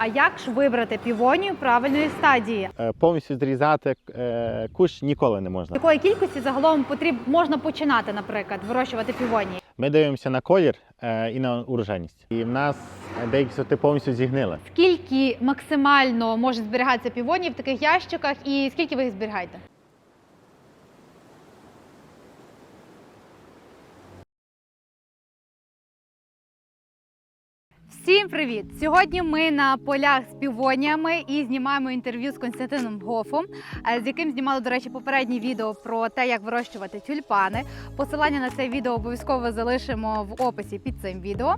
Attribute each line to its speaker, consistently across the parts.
Speaker 1: а як ж вибрати півонію правильної стадії?
Speaker 2: Е, Повністю зрізати е, кущ ніколи не можна.
Speaker 1: Якої кількості загалом потріб можна починати, наприклад, вирощувати півонії?
Speaker 2: Ми дивимося на колір е, і на урожайність. І в нас деякі сорти повністю зігнили.
Speaker 1: Скільки максимально може зберігатися півонії в таких ящиках, і скільки ви їх зберігаєте? Всім привіт! Сьогодні ми на полях з півоніями і знімаємо інтерв'ю з Константином Гофом, е, з яким знімали, до речі, попереднє відео про те, як вирощувати тюльпани. Посилання на це відео обов'язково залишимо в описі під цим відео.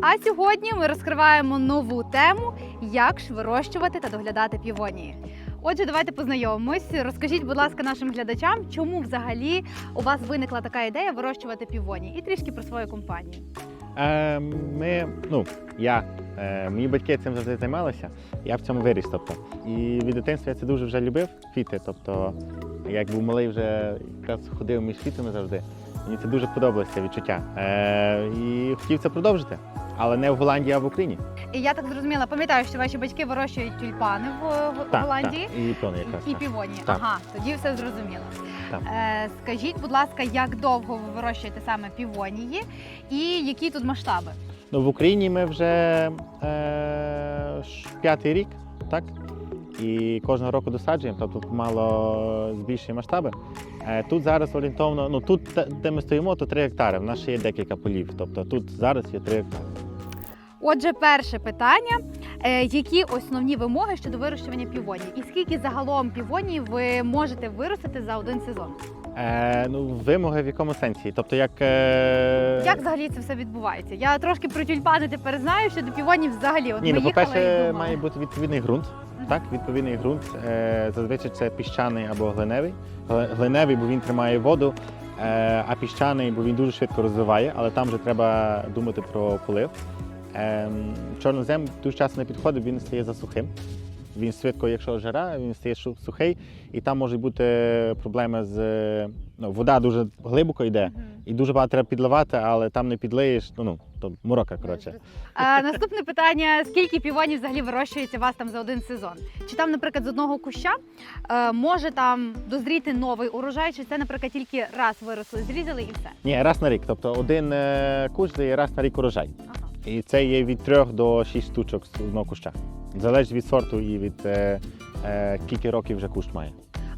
Speaker 1: А сьогодні ми розкриваємо нову тему, як ж вирощувати та доглядати півонії. Отже, давайте познайомимось. Розкажіть, будь ласка, нашим глядачам, чому взагалі у вас виникла така ідея вирощувати півонії, і трішки про свою компанію.
Speaker 2: Е, Ми, ну, я, е, мої батьки цим завжди займалися, я в цьому виріс. Тобто. І від дитинства я це дуже вже любив, квіти. Тобто, як був малий, вже якраз ходив між квітами завжди. Мені це дуже подобалося відчуття. Е, І хотів це продовжити, але не в Голландії, а в Україні.
Speaker 1: І я так зрозуміла, пам'ятаю, що ваші батьки вирощують тюльпани в, в Голландії.
Speaker 2: Так, і якраз.
Speaker 1: І
Speaker 2: так. Так.
Speaker 1: Ага, тоді все зрозуміло.
Speaker 2: Так.
Speaker 1: Е, скажіть, будь ласка, як довго ви вирощуєте саме півонії і які тут масштаби?
Speaker 2: Ну, в Україні ми вже е, п'ятий рік, так? І кожного року досаджуємо, тобто мало збільшує масштаби. Е, тут зараз орієнтовно, ну тут, де ми стоїмо, то 3 гектари. В нас ще є декілька полів. Тобто тут зараз є 3 гектари.
Speaker 1: Отже, перше питання: які основні вимоги щодо вирощування півоній? І скільки загалом півоній ви можете виростити за один сезон?
Speaker 2: Е, ну, вимоги в якому сенсі? Тобто, як. Е...
Speaker 1: Як взагалі це все відбувається? Я трошки про тюльпани тепер знаю, що до півонів взагалі от
Speaker 2: Ні,
Speaker 1: ми
Speaker 2: ну, по-перше, має бути відповідний ґрунт. Так, відповідний ґрунт. Е, зазвичай це піщаний або глиневий. Глиневий, бо він тримає воду, е, а піщаний, бо він дуже швидко розвиває, але там вже треба думати про полив. Е, чорнозем дуже часто не підходить, він стає засухим. Він швидко, якщо жара, він стає сухий, і там можуть бути проблеми з ну, вода дуже глибоко йде, і дуже багато треба підливати, але там не підлиєш, ну, ну то морока, коротше.
Speaker 1: А, наступне питання: скільки півонів взагалі вирощується у вас там за один сезон? Чи там, наприклад, з одного куща е, може там дозріти новий урожай, чи це, наприклад, тільки раз виросли, зрізали і все?
Speaker 2: Ні, раз на рік. Тобто один е, кущ дає раз на рік урожай.
Speaker 1: Ага.
Speaker 2: І це є від 3 до 6 штучок з одного куща. Залежить від сорту і від е, е, скільки років вже кущ має.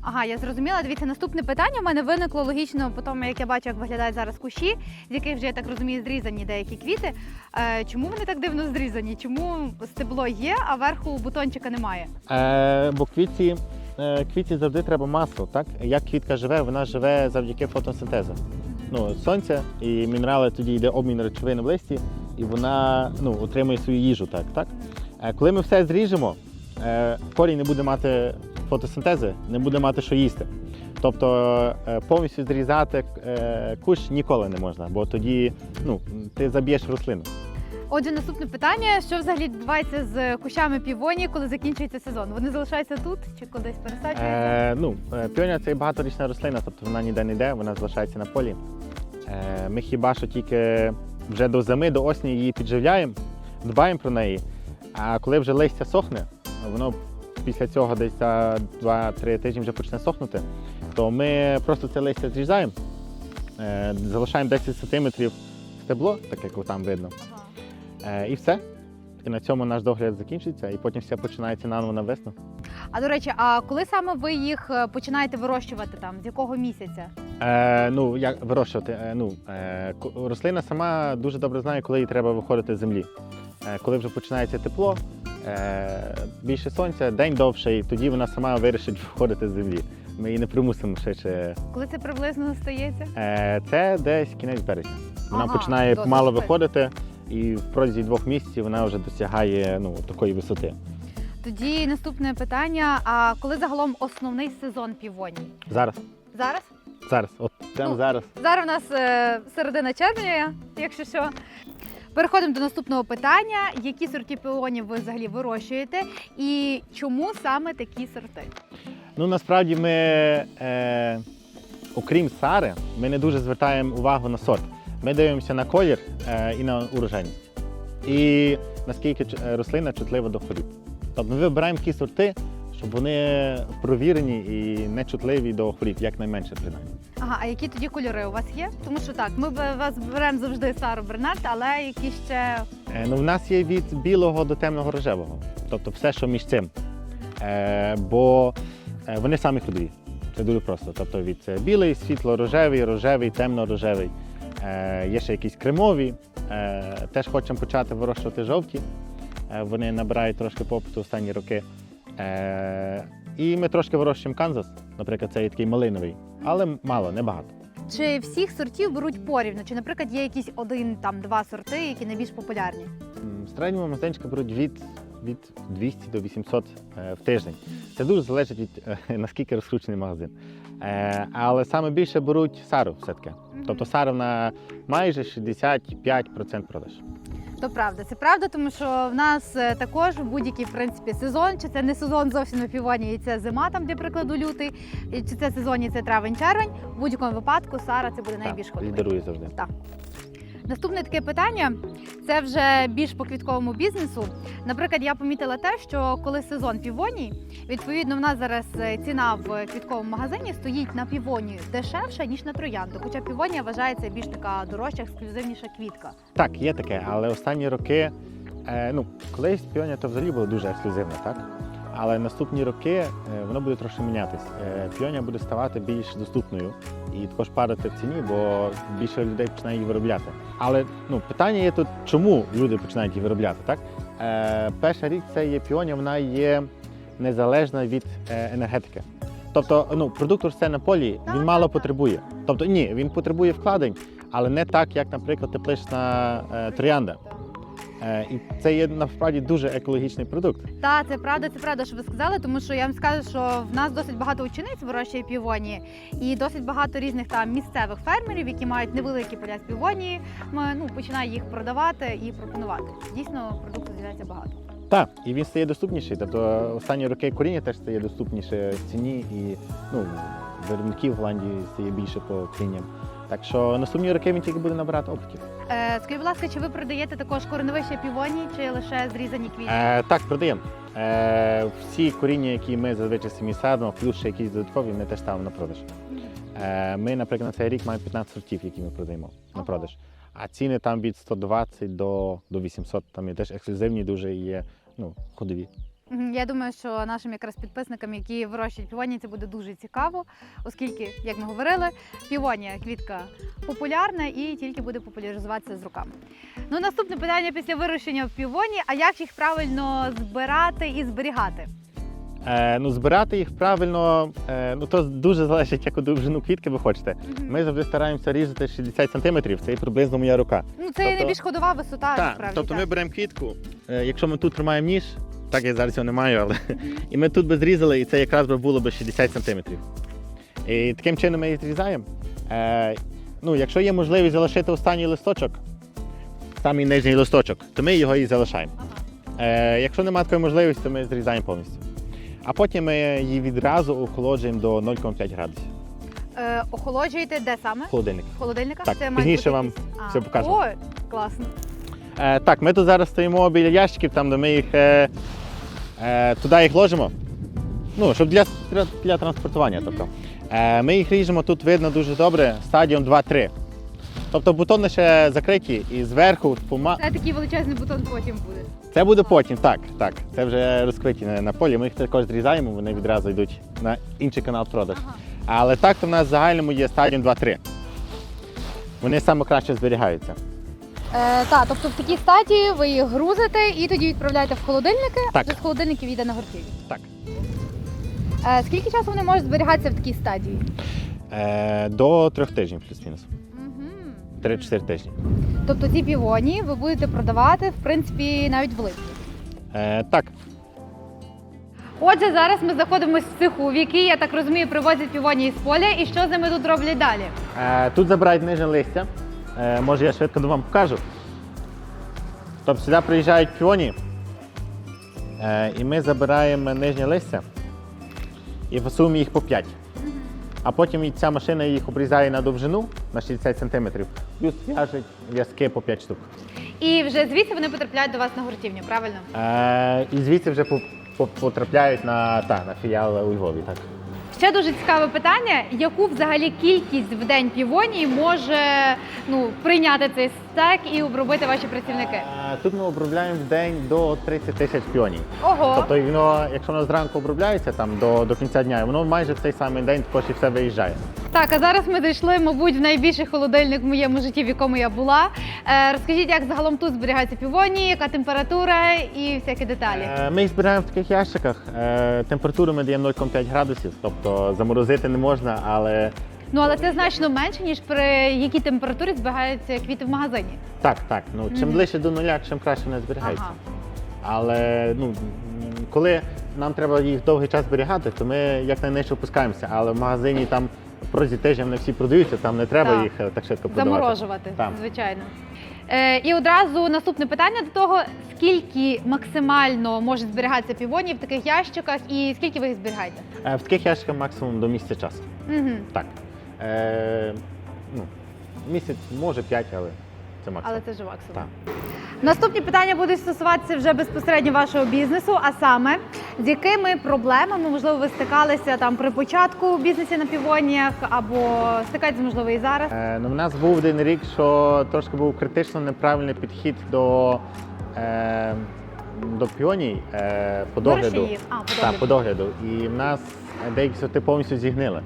Speaker 1: Ага, я зрозуміла. Дивіться, наступне питання у мене виникло логічно по тому, як я бачу, як виглядають зараз кущі, з яких вже я так розумію, зрізані деякі квіти. Е, чому вони так дивно зрізані? Чому стебло є, а верху бутончика немає?
Speaker 2: Е, бо квітці, е, квітці завжди треба масло. Так? Як квітка живе, вона живе завдяки фотосинтезу. Ну, сонце і мінерали тоді йде обмін речовин в листі, і вона ну, отримує свою їжу. Так, так? Е, коли ми все зріжемо, е, корінь не буде мати фотосинтези, не буде мати що їсти. Тобто е, повністю зрізати кущ ніколи не можна, бо тоді ну, ти заб'єш рослину.
Speaker 1: Отже, наступне питання: що взагалі відбувається з кущами півоні, коли закінчується сезон? Вони залишаються тут чи кудись пересаджуються?
Speaker 2: Е, ну, е, це багаторічна рослина, тобто вона ніде не йде, вона залишається на полі. Е, ми хіба що тільки вже до зими, до осені її підживляємо, дбаємо про неї. А коли вже листя сохне, воно після цього десь за 2-3 тижні вже почне сохнути, то ми просто це листя зрізаємо, е, залишаємо 10 см стебло, так як там видно, е, і все. І на цьому наш догляд закінчується, і потім все починається наново на весну.
Speaker 1: А до речі, а коли саме ви їх е, починаєте вирощувати там? З якого місяця?
Speaker 2: Е, ну, як вирощувати? Е, ну, е, рослина сама дуже добре знає, коли їй треба виходити з землі. Е, коли вже починається тепло, е, більше сонця, день довший, тоді вона сама вирішить виходити з землі. Ми її не примусимо швидше.
Speaker 1: Коли це приблизно стається?
Speaker 2: Е, це десь кінець березня. Вона
Speaker 1: Ага,
Speaker 2: починає мало виходити, і в протязі двох місяців вона вже досягає ну, такої висоти.
Speaker 1: Тоді наступне питання: а коли загалом основний сезон півоній?
Speaker 2: Зараз,
Speaker 1: Зараз?
Speaker 2: зараз, от прямо
Speaker 1: Ну,
Speaker 2: зараз.
Speaker 1: Зараз у нас е, середина червня, якщо що. Переходимо до наступного питання: які сорти піонів ви взагалі вирощуєте, і чому саме такі сорти?
Speaker 2: Ну насправді ми, е, окрім сари, ми не дуже звертаємо увагу на сорт. Ми дивимося на колір е, і на урожайність. І наскільки е, рослина чутлива до хворіб. Тобто ми вибираємо такі сорти, щоб вони провірені і не чутливі до хворіб, якнайменше принаймні.
Speaker 1: Ага, а які тоді кольори у вас є? Тому що так, ми вас беремо завжди Сару Бернард, але які ще
Speaker 2: Е, Ну, в нас є від білого до темного рожевого, тобто все, що між цим. Е, бо е, вони самі ходові. Це дуже просто. Тобто від білий, світло-рожевий, рожевий, темно-рожевий. Е, є ще якісь кремові. Е, теж хочемо почати вирощувати жовті. Е, вони набирають трошки попиту останні роки. І ми трошки вирощуємо Канзас, наприклад, це є такий малиновий, але мало, небагато.
Speaker 1: чи всіх сортів беруть порівну? Чи, наприклад, є якісь один там два сорти, які найбільш популярні?
Speaker 2: В середньому магазинчика беруть від, від 200 до 800 е, в тиждень. Це дуже залежить від наскільки розкручений магазин. Е, Але саме більше беруть сару все-таки. Тобто сара на майже 65% продаж.
Speaker 1: То правда, це правда, тому що в нас е, також будь-який в принципі сезон, чи це не сезон зовсім на півоні, і це зима, там для прикладу лютий, і чи це сезон, і це травень-червень. В будь-якому випадку Сара це буде найбільш
Speaker 2: Так,
Speaker 1: ходовий.
Speaker 2: лідерує завжди.
Speaker 1: Наступне таке питання це вже більш по квітковому бізнесу. Наприклад, я помітила те, що коли сезон півоній, відповідно, в нас зараз е, ціна в квітковому магазині стоїть на півонію дешевше ніж на троянду. Хоча півонія вважається більш така дорожча, ексклюзивніша квітка.
Speaker 2: Так, є таке, але останні роки, е, ну, колись піонія то взагалі було дуже ексклюзивно, так? Але наступні роки е, воно буде трошки мінятись. Е, піонія буде ставати більш доступною і також падати в ціні, бо більше людей починає її виробляти. Але ну, питання є тут, чому люди починають її виробляти, так? Е, перша річ це є піонія, вона є незалежна від енергетики. Тобто, ну, продукт росте на полі, він мало потребує. Тобто, ні, він потребує вкладень, але не так, як, наприклад, теплична е, троянда. Е, і це є насправді дуже екологічний продукт.
Speaker 1: Та це правда, це правда, що ви сказали, тому що я вам скажу, що в нас досить багато учениць вирощує півонії, і досить багато різних там місцевих фермерів, які мають невеликі поля з півонії. Ми ну починаємо їх продавати і пропонувати. Дійсно, продукту з'являється багато.
Speaker 2: Так, і він стає доступніший. Тобто останні роки коріння теж стає доступніше в ціні, і ну, виробників в Голландії стає більше по корінням. Так що наступні роки він тільки буде набирати обертів.
Speaker 1: Е, скажіть, будь ласка, чи ви продаєте також кореневище півонії, чи лише зрізані квіти?
Speaker 2: Е, так, продаємо. Е, всі коріння, які ми зазвичай самі садимо, плюс ще якісь додаткові, ми теж ставимо на продаж. Е, ми, наприклад, на цей рік маємо 15 сортів, які ми продаємо на продаж. А ціни там від 120 до, до 800, там є теж ексклюзивні, дуже є ну, ходові.
Speaker 1: Я думаю, що нашим якраз підписникам, які вирощують півонії, це буде дуже цікаво, оскільки, як ми говорили, півонія квітка популярна і тільки буде популяризуватися з роками. Ну, наступне питання після вирощення півонії, а як їх правильно збирати і зберігати?
Speaker 2: Е, ну, збирати їх правильно, е, ну то дуже залежить, яку довжину квітки ви хочете.
Speaker 1: Мгм.
Speaker 2: Ми завжди стараємося різати 60 см, це приблизно моя рука.
Speaker 1: Ну, це
Speaker 2: тобто-
Speaker 1: найбільш ходова висота,
Speaker 2: Так,
Speaker 1: насправді.
Speaker 2: тобто
Speaker 1: так.
Speaker 2: ми беремо квітку, е, якщо ми тут тримаємо ніж, так я зараз його не маю, але і ми тут би зрізали, і це якраз би було би 60 см. І таким чином ми її зрізаємо. Е, ну, якщо є можливість залишити останній листочок, самий нижній листочок, то ми його і залишаємо. Е, якщо немає такої можливості, то ми зрізаємо повністю. А потім ми її відразу охолоджуємо до 0,5 градусів.
Speaker 1: Е, охолоджуєте де саме?
Speaker 2: холодильник.
Speaker 1: В холодильниках?
Speaker 2: Так,
Speaker 1: Це має
Speaker 2: пізніше
Speaker 1: бути
Speaker 2: вам
Speaker 1: А,
Speaker 2: все покажу.
Speaker 1: Ой, класно.
Speaker 2: Е, так, ми тут зараз стоїмо біля ящиків, там, де ми їх е, е, туди їх ложимо. Ну, щоб для, для транспортування. Тобто. Е, ми їх ріжемо, тут видно дуже добре, стадіум 2-3. Тобто бутони ще закриті і зверху пома...
Speaker 1: Це такий величезний бутон потім буде.
Speaker 2: Це буде потім, так, так. Це вже розкриті на, на полі. Ми їх також зрізаємо, вони відразу йдуть на інший канал продаж.
Speaker 1: Ага.
Speaker 2: Але так то в нас в загальному є стадіум 2-3. Вони саме краще зберігаються.
Speaker 1: Е, так, тобто в такій стадії ви їх грузите і тоді відправляєте в холодильники,
Speaker 2: Так.
Speaker 1: а вже з холодильників йде на гортівлю.
Speaker 2: Так.
Speaker 1: Е, скільки часу вони можуть зберігатися в такій стадії?
Speaker 2: Е, до трьох тижнів плюс-мінус.
Speaker 1: Угу.
Speaker 2: 3-4 тижні.
Speaker 1: Тобто ці півоні ви будете продавати, в принципі, навіть в липні.
Speaker 2: Е, так,
Speaker 1: Отже, зараз ми знаходимося в цеху, в який, я так розумію, привозять півоні із поля, і що з ними тут роблять далі?
Speaker 2: Е, Тут забирають нижнє листя. Е, Може я швидко вам покажу. Тобто сюди приїжджають піоні, е, і ми забираємо нижнє листя і фасуємо їх по 5. А потім ця машина їх обрізає на довжину на 60 см, плюс в'яжуть в'язки по 5 штук.
Speaker 1: І вже звідси вони потрапляють до вас на гуртівню, правильно?
Speaker 2: Е, І звідси вже по- по- потрапляють на, та, на філіал у Львові. Так.
Speaker 1: Ще дуже цікаве питання: яку взагалі кількість в день півоній може ну, прийняти цей стек і обробити ваші працівники?
Speaker 2: Е, Тут ми обробляємо в день до 30 тисяч піоній.
Speaker 1: Ого!
Speaker 2: Тобто, воно, якщо воно зранку обробляється там до, до кінця дня, воно майже в цей самий день також і все виїжджає.
Speaker 1: Так, а зараз ми зайшли, мабуть, в найбільший холодильник в моєму житті, в якому я була. Е, розкажіть, як загалом тут зберігаються півоні, яка температура і всякі деталі.
Speaker 2: Е, Ми їх збираємо в таких ящиках. Е, Температуру ми даємо 0,5 градусів, тобто заморозити не можна, але
Speaker 1: Ну але це значно менше, ніж при якій температурі зберігаються квіти в магазині.
Speaker 2: так, так. Ну чим ближче до нуля, чим краще вони зберігаються.
Speaker 1: Ага.
Speaker 2: Але ну коли нам треба їх довгий час зберігати, то ми якнайнижче опускаємося. Але в магазині там протягом тижня вони всі продаються, там не треба
Speaker 1: Так.
Speaker 2: їх е, так швидко продавати.
Speaker 1: Заморожувати,
Speaker 2: Так.
Speaker 1: звичайно. Е, і одразу наступне питання до того: скільки максимально може зберігатися півоні в таких ящиках, і скільки ви їх зберігаєте?
Speaker 2: Е, В таких ящиках максимум до місяця часу.
Speaker 1: Угу.
Speaker 2: Так. Е, ну, місяць, може 5, але це максимум.
Speaker 1: Але це вже максимум.
Speaker 2: Так.
Speaker 1: Наступні питання будуть стосуватися вже безпосередньо вашого бізнесу, а саме з якими проблемами можливо ви стикалися там при початку в бізнесі на півоніях або стикаєтесь, можливо, і зараз.
Speaker 2: Е, ну, в нас був один рік, що трошки був критично неправильний підхід до, е, до піоній е, по догляду.
Speaker 1: А, по
Speaker 2: Так,
Speaker 1: догляду.
Speaker 2: по догляду. І в нас деякі сорти повністю зігнили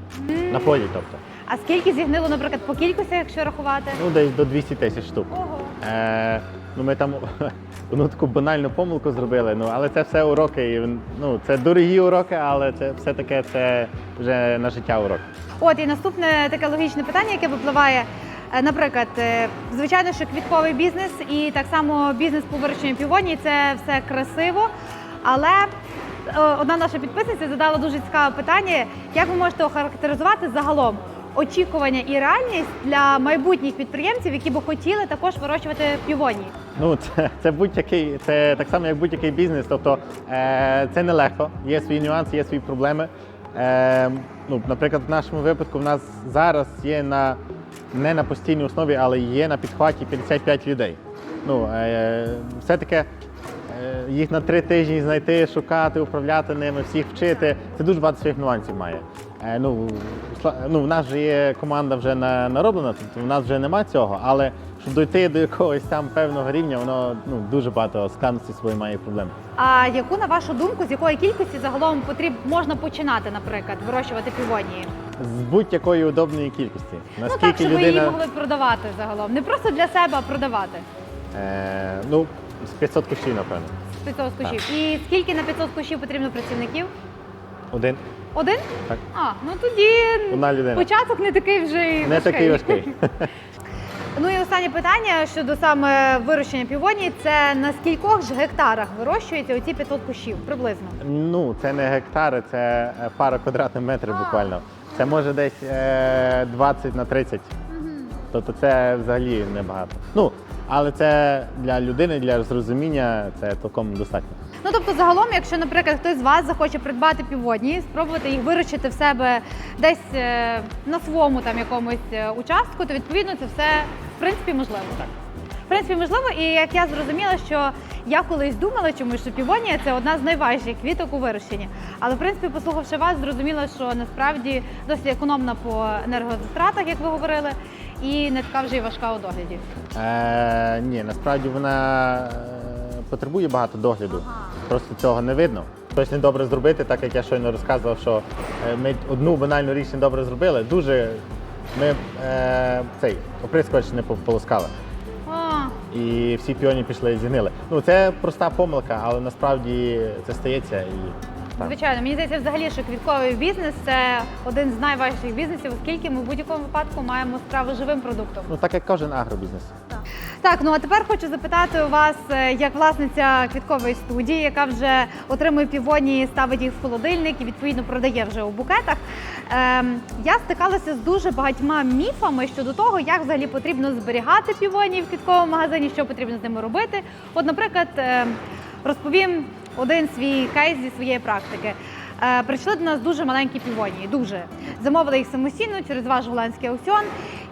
Speaker 2: на полі, тобто.
Speaker 1: А скільки зігнило, наприклад, по кількості, якщо рахувати?
Speaker 2: Ну, десь до 200 тисяч штук.
Speaker 1: Ого.
Speaker 2: Е, ну, ми там одну таку банальну помилку зробили, ну, але це все уроки. І, ну, це дорогі уроки, але це все таке це вже на життя уроки.
Speaker 1: От і наступне таке логічне питання, яке випливає. Е, Наприклад, е, звичайно, що квітковий бізнес і так само бізнес по вирощенню півоній це все красиво. Але е, одна наша підписниця задала дуже цікаве питання: як ви можете охарактеризувати загалом очікування і реальність для майбутніх підприємців, які би хотіли також вирощувати півонії?
Speaker 2: Ну, це, це будь-який, це так само, як будь-який бізнес. Тобто е, це нелегко, є свої нюанси, є свої проблеми. Е, ну, наприклад, в нашому випадку в нас зараз є на не на постійній основі, але є на підхваті 55 людей. Ну, е, все-таки е, їх на три тижні знайти, шукати, управляти ними, всіх вчити. Це дуже багато своїх нюансів має. Е, ну, ну, в нас вже є команда вже нароблена, тобто в нас вже нема цього, але щоб дойти до якогось там певного рівня, воно ну, дуже багато складностей свої має проблем.
Speaker 1: А яку на вашу думку, з якої кількості загалом потріб можна починати, наприклад, вирощувати півонії?
Speaker 2: З будь-якої удобної кількості.
Speaker 1: Ну так,
Speaker 2: Наскільки
Speaker 1: щоб ви її могли продавати загалом. Не просто для себе, а продавати.
Speaker 2: Е, ну, з 500 кущів, напевно.
Speaker 1: з 500 кущів. І скільки на 500 кущів потрібно працівників?
Speaker 2: Один.
Speaker 1: Один?
Speaker 2: Так.
Speaker 1: А, ну тоді
Speaker 2: Одна людина.
Speaker 1: початок не такий вже й
Speaker 2: Не такий важкий.
Speaker 1: Ну і останнє питання щодо саме вирощення півонії. Це на скількох ж гектарах вирощуються оці 500 кущів приблизно?
Speaker 2: Ну, це не гектари, це е, пара квадратних метрів буквально. Це може десь е, 20 на 30. Тобто це взагалі небагато. Ну, але це для людини, для зрозуміння, це цілком достатньо.
Speaker 1: Ну тобто, загалом, якщо, наприклад, хтось з вас захоче придбати піводні, спробувати їх вирощити в себе десь е, на своєму там якомусь е, участку, то відповідно це все в принципі можливо.
Speaker 2: Так.
Speaker 1: В принципі, можливо, і як я зрозуміла, що я колись думала чомусь, що півонія це одна з найважчих квіток у вирощенні. Але в принципі, послухавши вас, зрозуміла, що насправді досить економна по енергозатратах, як ви говорили, і не така вже й важка у догляді.
Speaker 2: Е, ні, насправді вона е, потребує багато догляду. Просто цього не видно. Хтось недобре зробити, так як я щойно розказував, що е, ми одну банальну річ недобре зробили. Дуже ми е, цей оприскувач не полоскали.
Speaker 1: А,
Speaker 2: І всі піоні пішли і зігнили. Ну це проста помилка, але насправді це стається і.
Speaker 1: Звичайно, мені здається, взагалі, що квітковий бізнес це один з найважчих бізнесів, оскільки ми в будь-якому випадку маємо справу з живим продуктом.
Speaker 2: Ну так як кожен агробізнес.
Speaker 1: Так, ну а тепер хочу запитати у вас, е, як власниця квіткової студії, яка вже отримує півоні, ставить їх в холодильник і відповідно продає вже у букетах. Ем, я стикалася з дуже багатьма міфами щодо того, як взагалі потрібно зберігати півоні в квітковому магазині, що потрібно з ними робити. От, наприклад, ем, розповім один свій кейс зі своєї практики. Е, Прийшли до нас дуже маленькі півонії, дуже замовили їх самостійно через ваш голландський аукціон.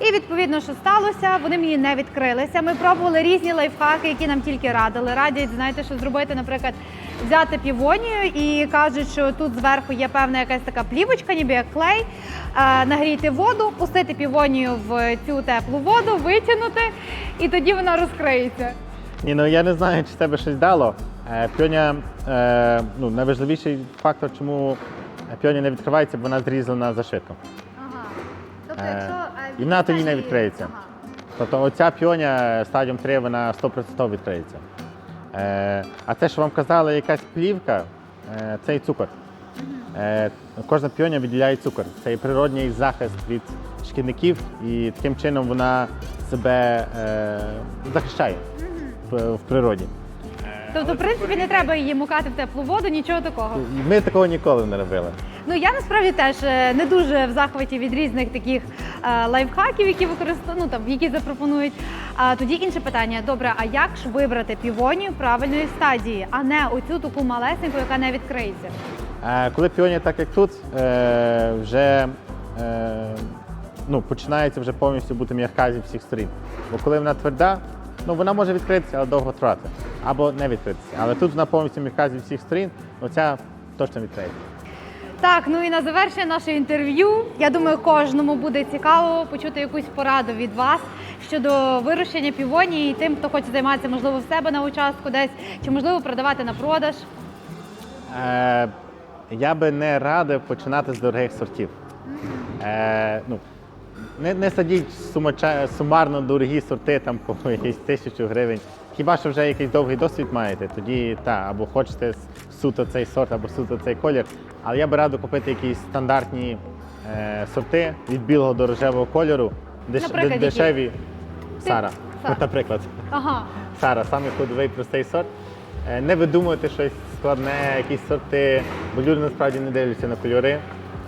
Speaker 1: І відповідно, що сталося, вони мені не відкрилися. Ми пробували різні лайфхаки, які нам тільки радили. Радять, знаєте, що зробити, наприклад, взяти півонію і кажуть, що тут зверху є певна якась така плівочка, ніби як клей. Е, Нагріти воду, пустити півонію в цю теплу воду, витягнути, і тоді вона розкриється.
Speaker 2: Ні, ну я не знаю, чи тебе щось дало. Е, Піоня, е, ну, найважливіший фактор, чому піоня не відкривається, бо вона зрізана за швидко.
Speaker 1: Ага. Тобто,
Speaker 2: Е,
Speaker 1: якщо
Speaker 2: і вона тоді не відкриється. Тобто оця піоня стадіум 3 вона 100% відкриється. Е, а те, що вам казали, якась плівка, е, це і цукор. Е, кожна піоня виділяє цукор. Це і природній захист від шкідників, і таким чином вона себе е, захищає в природі.
Speaker 1: Тобто, в принципі, не треба її мукати в теплу воду, нічого такого.
Speaker 2: Ми такого ніколи не робили.
Speaker 1: Ну я насправді теж е, не дуже в захваті від різних таких е, лайфхаків, які використовують, ну там які запропонують. А тоді інше питання: добре, а як ж вибрати півонію правильної стадії, а не оцю таку малесеньку, яка не відкриється?
Speaker 2: Е, Коли піоні так як тут, вже ну, починається вже повністю бути м'яка зі всіх сторін. Бо коли вона тверда, ну вона може відкритися, але довго тривати. Або не відкритися. Але тут вона повністю м'яка зі всіх сторін, оця точно відкриється.
Speaker 1: Так, ну і на завершення нашого інтерв'ю, я думаю, кожному буде цікаво почути якусь пораду від вас щодо вирощення півонії і тим, хто хоче займатися, можливо, в себе на участку десь, чи можливо продавати на продаж.
Speaker 2: Е, я би не радив починати з дорогих сортів. Е, ну, не, не садіть сумача, сумарно дорогі сорти там по якісь тисячу гривень. Хіба що вже якийсь довгий досвід маєте, тоді та, або хочете суто цей сорт, або суто цей колір. Але я би радив купити якісь стандартні е, сорти від білого до рожевого кольору, деш,
Speaker 1: Наприклад, які?
Speaker 2: дешеві. Сара,
Speaker 1: Сара.
Speaker 2: От, наприклад.
Speaker 1: Ага.
Speaker 2: Сара, саме ходовий простий сорт. Е, Не видумуйте щось складне, якісь сорти, бо люди насправді не дивляться на кольори.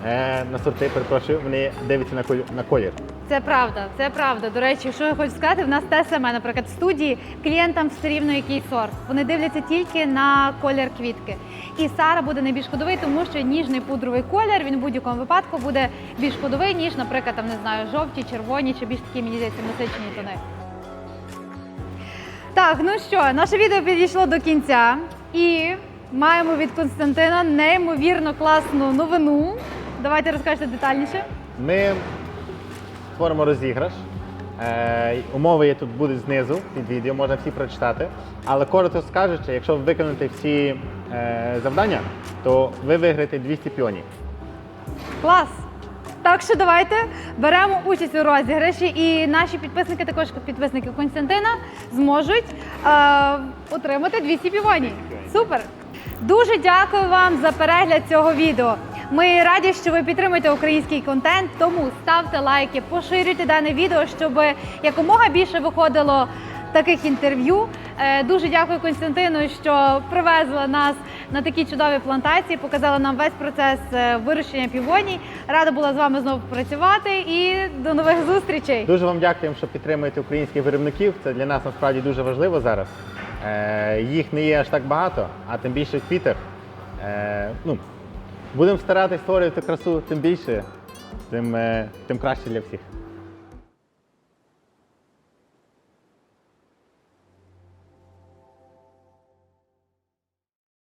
Speaker 2: Е, На сорти, перепрошую, вони дивляться на коль- на колір.
Speaker 1: Це правда, це правда. До речі, що я хочу сказати, в нас те саме, наприклад, в студії клієнтам все рівно який сорт. Вони дивляться тільки на колір квітки. І Сара буде найбільш ходовий, тому що ніжний пудровий колір він в будь-якому випадку буде більш ходовий, ніж, наприклад, там не знаю, жовті, червоні чи більш такі, мені здається, насичені тони. Так, ну що, наше відео підійшло до кінця і маємо від Константина неймовірно класну новину. Давайте розкажете детальніше.
Speaker 2: Ми створимо розіграш. Е, умови є тут будуть знизу під відео, можна всі прочитати. Але коротко скажучи, якщо ви виконаєте всі е, завдання, то ви виграєте 200 піонів.
Speaker 1: Клас! Так що давайте беремо участь у розіграші, і наші підписники, також підписники Константина, зможуть е, отримати 200 півоній. Супер! Дуже дякую вам за перегляд цього відео. Ми раді, що ви підтримуєте український контент, тому ставте лайки, поширюйте дане відео, щоб якомога більше виходило таких інтерв'ю. Е, Дуже дякую Константину, що привезла нас на такі чудові плантації, показала нам весь процес е, вирощення півоній. Рада була з вами знову працювати і до нових зустрічей.
Speaker 2: Дуже вам дякуємо, що підтримуєте українських виробників. Це для нас насправді дуже важливо зараз. Е, їх не є аж так багато, а тим більше в квітах. Ну, будемо старатися створювати красу тим більше, тим, е, тим краще для всіх.